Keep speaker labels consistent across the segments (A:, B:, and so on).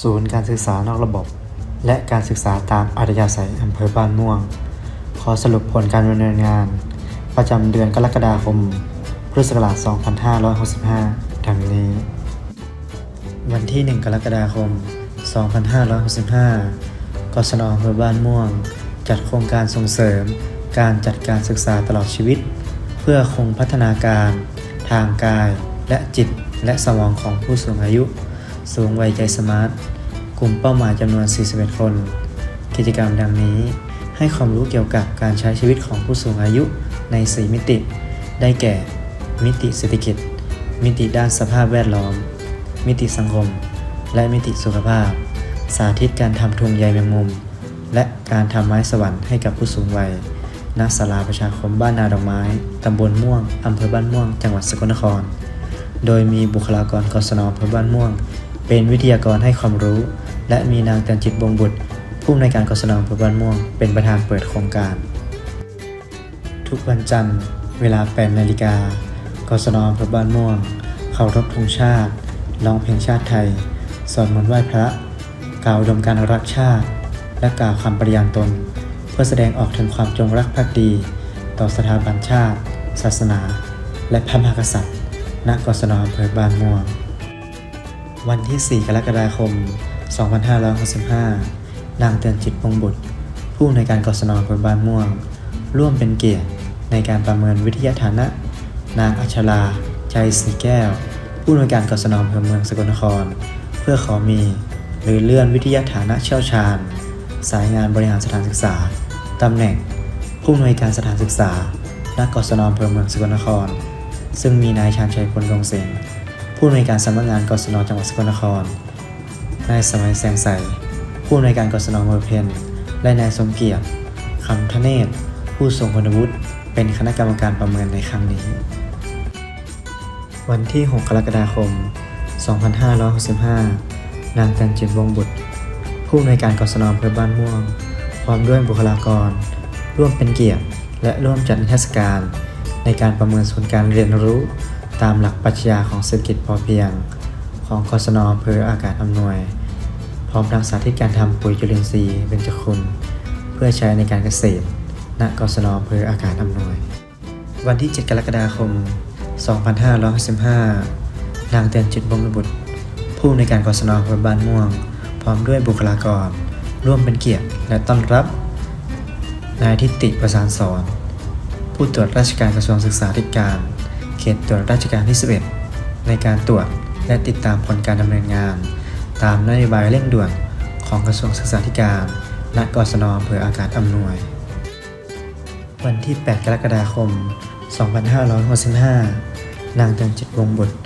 A: ศูนย์การศึกษานอกระบบ และการศึกษาตามอัธยาศัยอำเภอบ้านม่วง ขอสรุปผลการดำเนินงาน ประจำเดือนกรกฎาคม พุทธศักราช 2565 ดังนี้ วันที่ 1 กรกฎาคม 2565 กศนอำเภอบ้านม่วง จัดโครงการส่งเสริม การจัดการศึกษาตลอดชีวิต เพื่อคงพัฒนาการ ทางกายและจิตและสมองของผู้สูงอายุ สูงวัยใจสมาร์ท กลุ่มเป้าหมายจำนวน 41 คน กิจกรรมดังนี้ ให้ความรู้เกี่ยวกับการใช้ชีวิตของผู้สูงอายุใน 4 มิติ ได้แก่ มิติเศรษฐกิจ มิติด้านสภาพแวดล้อม มิติสังคม และมิติสุขภาพ สาธิตการทำทุงใยแมงมุม และการทำไม้สวรรค์ให้กับผู้สูงวัยณศาลาประชาคมบ้านนาดอกไม้ ตำบลม่วง อำเภอบ้านม่วง จังหวัดสกลนคร โดยมีบุคลากรกศนอำเภอบ้านม่วง เป็นวิทยากรให้ความรู้ และมีนางเตือนจิตบงบุตร ผู้อำนวยการกศนอำเภอบ้านม่วง เป็นประธานเปิดโครงการ ทุกวันจันทร์ เวลา 8 นาฬิกากศนอำเภอบ้านม่วง เคารพธงชาติ ร้องเพลงชาติไทย สวดมนต์ไหว้พระ กล่าวดมการรักชาติ และกล่าวคำปฏิญาณตน เพื่อแสดงออกถึงความจงรักภักดี ต่อสถาบันชาติ ศาสนา และพระมหากษัตริย์ ณ กศนอำเภอบ้านม่วง วันที่ 4 กรกฎาคม 2565 นางเตือนจิตปงบุตร ผู้ในการกศนอำเภอบ้านม่วง ร่วมเป็นเกียรติในการประเมินวิทยาฐานะ นางอัชรา ใจสีแก้ว ผู้ในการกศนอำเภอเมืองสกลนคร เพื่อขอมี หรือเลื่อนวิทยาฐานะเชี่ยวชาญ สายงานบริหารสถานศึกษา ตำแหน่ง ผู้อำนวยการสถานศึกษาณกศนอำเภอเมืองสกลนคร ซึ่งมีนายชาญชัยพลกงเสง ผู้อำนวยการสำนักงานกศนจังหวัดสกลนคร นายสมัยแสงใส ผู้อำนวยการกศนอำเภอเพนและนายสมเกียรติคำทเนศ ผู้ทรงคุณวุฒิ เป็นคณะกรรมการประเมินในครั้งนี้ วันที่ 6 กรกฎาคม 2565 นางจันจิตวงศ์บุตร ผู้อำนวยการกศนอำเภอบ้านม่วง พร้อมด้วยบุคลากร ร่วมเป็นเกียรติ และร่วมจัดนิทรรศการ ในการประเมินศูนการเรียนรู้ ตามหลักปรัชญาของเศรษฐกิจพอเพียง ของกศนอำเภออากาศอำนวย พร้อมทั้งสาธิตการทำปุ๋ยจุลินทรีย์เบญจคุณ เพื่อใช้ในการเกษตร ณกศนอำเภออากาศอำนวย วันที่ 7 กรกฎาคม 2565นางเตือนจิตบงบุตร ผู้ในการกศนอำเภอบ้านม่วง พร้อมด้วยบุคลากร ร่วมเป็นเกียรติและต้อนรับ นายทิติประสานสอนผู้ตรวจราชการกระทรวงศึกษาธิการ เขตตรวจราชการที่ 11 ในการตรวจและติดตามผลการดำเนินงาน ตามนโยบายเร่งด่วนของกระทรวงศึกษาธิการณกศนอำเภออากาศอำนวย วันที่ 8 กรกฎาคม 2565 นางเตือนจิตวงบุตร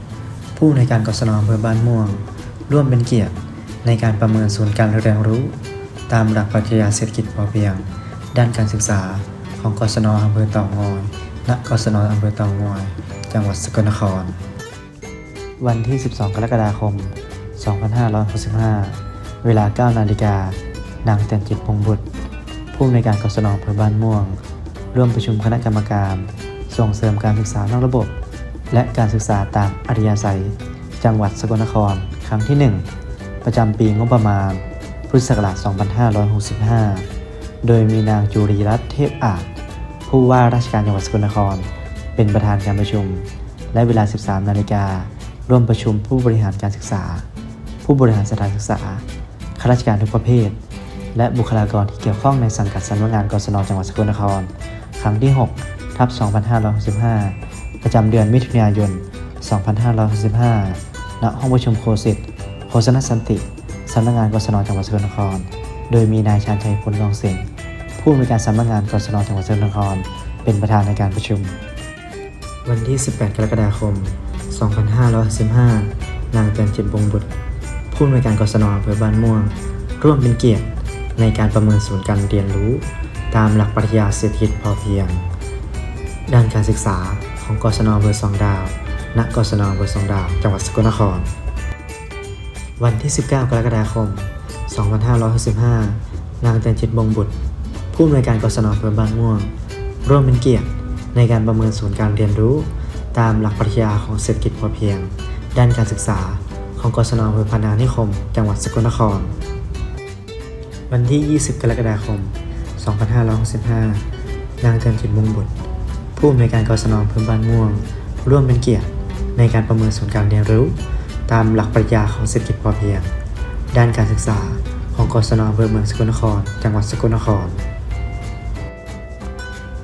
A: ผู้ในการกศนอำเภอบ้านม่วง ร่วมเป็นเกียรติในการประเมินศูนย์การเรียนรู้ ตามหลักปรัชญาเศรษฐกิจพอเพียง ด้านการศึกษาของกศนอำเภอต่างอย ณกศนอำเภอเต่างอย จังหวัดสกลนคร วันที่ 12 กรกฎาคม 2565 เวลา 9 นาฬิกานางเตือนจิตพงบุตร ผู้อำนวยการกศนอำเภอบ้านม่วง ร่วมประชุมคณะกรรมการ ส่งเสริมการศึกษานอกระบบ และการศึกษาตามอัธยาศัย จังหวัดสกลนคร ครั้งที่ 1 ประจำปีงบประมาณ พุทธศักราช 2565 โดยมีนางจุรีรัตน์เทพอาจ ผู้ว่าราชการจังหวัดสกลนคร เป็นประธานการประชุม และเวลา 13 นาฬิการ่วมประชุมผู้บริหารการศึกษา ผู้บริหารสถานศึกษาข้าราชการทุกประเภท และบุคลากรที่เกี่ยวข้องในสังกัดสำนักงานกศนจังหวัดสกลนคร ครั้งที่ 6 ทับ 2565 ประจำเดือนมิถุนายน 2565 ณ ห้องประชุมโคสิตโฆษณสันติ สำนักงานกศนจังหวัดสกลนคร โดยมีนายชาญชัยพลกองเสง ผู้อำนวยการสำนักงานกศนจังหวัดสกลนคร เป็นประธานในการประชุม วันที่ 18 กรกฎาคม 2515นางเตือนจิตบงบุตร ผู้อำนวยการกศนอำเภอบ้านม่วง ร่วมเป็นเกียรติในการประเมินศูนย์การเรียนรู้ ตามหลักปรัชญาเศรษฐกิจพอเพียง ด้านการศึกษาของกศนอำเภอสองดาว ณ กศนอำเภอสองดาว จังหวัดสกลนคร วันที่ 19 กรกฎาคม 2565นางเตือนจิตบงบุตร ผู้อำนวยการกศนอำเภอบานม่วง ร่วมเป็นเกียรติในการประเมินศูนย์การเรียนรู้ ตามหลักปรัชญาของเศรษฐกิจพอเพียง ด้านการศึกษาของกศนอำเภอพานานิคม จังหวัดสกลนคร วันที่ 20 กรกฎาคม 2565 นางเตือนจิตมุงบุตร ผู้อำนวยการกศนอำเภอบานม่วง ร่วมเป็นเกียรติในการประเมินศูนย์การเรียนรู้ ตามหลักปรัชญาของเศรษฐกิจพอเพียง ด้านการศึกษาของกศนอำเภอเมืองสกลนคร จังหวัดสกลนคร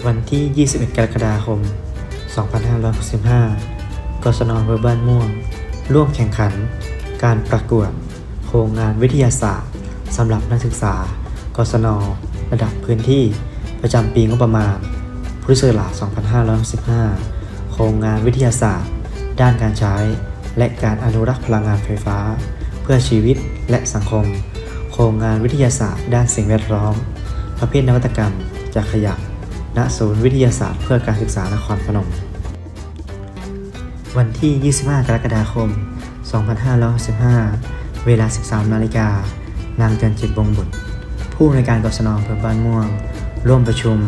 A: วันที่ 21 กรกฎาคม 2565 กศนอำเภอบ้านม่วง ร่วมแข่งขัน การประกวด โครงงานวิทยาศาสตร์สำหรับนักศึกษา กศน ระดับพื้นที่ประจำปีงบประมาณ พุทธศักราช 2565 โครงงานวิทยาศาสตร์ ด้านการใช้ และการอนุรักษ์พลังงานไฟฟ้า เพื่อชีวิตและสังคม โครงงานวิทยาศาสตร์ ด้านสิ่งแวดล้อม ประเภทนวัตกรรมจากขยะ ณศูนย์วิทยาศาสตร์เพื่อการศึกษานครพนม วันที่ 25 กรกฎาคม 2565 เวลา 13 นาฬิกา นางเตือนจิตวงบุตร ผู้อำนการกศนอำเภอบ้านม่วง ร่วมประชุม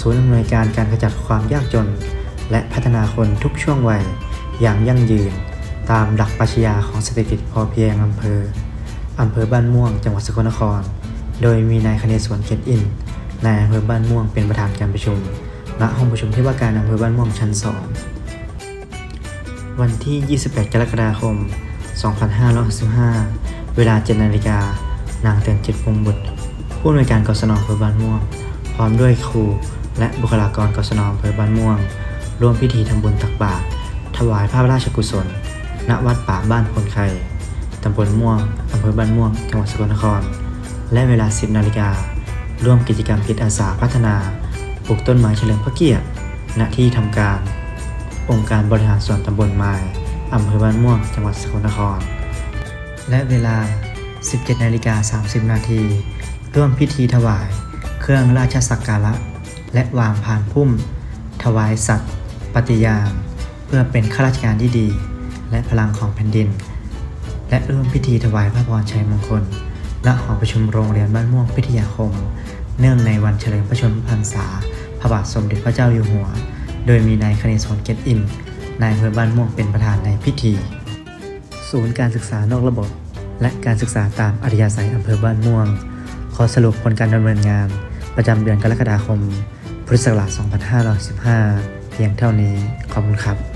A: ศูนย์อำนวยการการขจัดความยากจน และพัฒนาคนทุกช่วงวัย อย่างยั่งยืน ตามหลักปรัชญาของเศรษฐกิจพอเพียงอำเภออำเภอบ้านม่วง จังหวัดสกลนคร โดยมีนายคเนศวรเกตอิน นายอำเภอบ้านม่วงเป็นประธานการประชุมณห้องประชุมที่ว่าการอำเภอบ้านม่วงชั้น 2 วันที่ 28 กรกฎาคม 2565 เวลา 7 นาฬิกา นางเตือนจิตวงศ์บุตร ผู้อำนวยการกศนอำเภอบ้านม่วง พร้อมด้วยครู และบุคลากรกศนอำเภอบ้านม่วง ร่วมพิธีทำบุญตักบาตรถวายพระราชกุศล ณ วัดป่าบ้านพลไคตำบลม่วงอำเภอบ้านม่วง จังหวัดสกลนคร และเวลา 10 นาฬิกา ร่วมกิจกรรมจิตอาสาพัฒนาปลูกต้นไม้เฉลิมพระเกียรติ ณ ที่ทำการ องค์การบริหารส่วนตำบลไม้อำเภอบ้านม่วง จังหวัดสกลนคร และเวลา 17นาฬิกา30 นาที ร่วมพิธีถวาย เครื่องราชสักการะ และวางพานพุ่ม ถวายสัตว์ ปฏิญาณ เพื่อเป็นข้าราชการที่ดี และพลังของแผ่นดิน และร่วมพิธีถวายพระพรชัยมงคล ณหอประชุมโรงเรียนบ้านม่วงพิทยาคม เนื่องในวันเฉลิมพระชนมพรรษา พระบาทสมเด็จพระเจ้าอยู่หัว โดยมีนายคเนศวรเกตอิน นายอำเภอบ้านม่วงเป็นประธานในพิธี ศูนย์การศึกษานอกระบบ และการศึกษาตามอัธยาศัยอำเภอบ้านม่วง ขอสรุปผลการดำเนินงาน ประจำเดือนกรกฎาคม พุทธศักราช 2515 เพียงเท่านี้ ขอบคุณครับ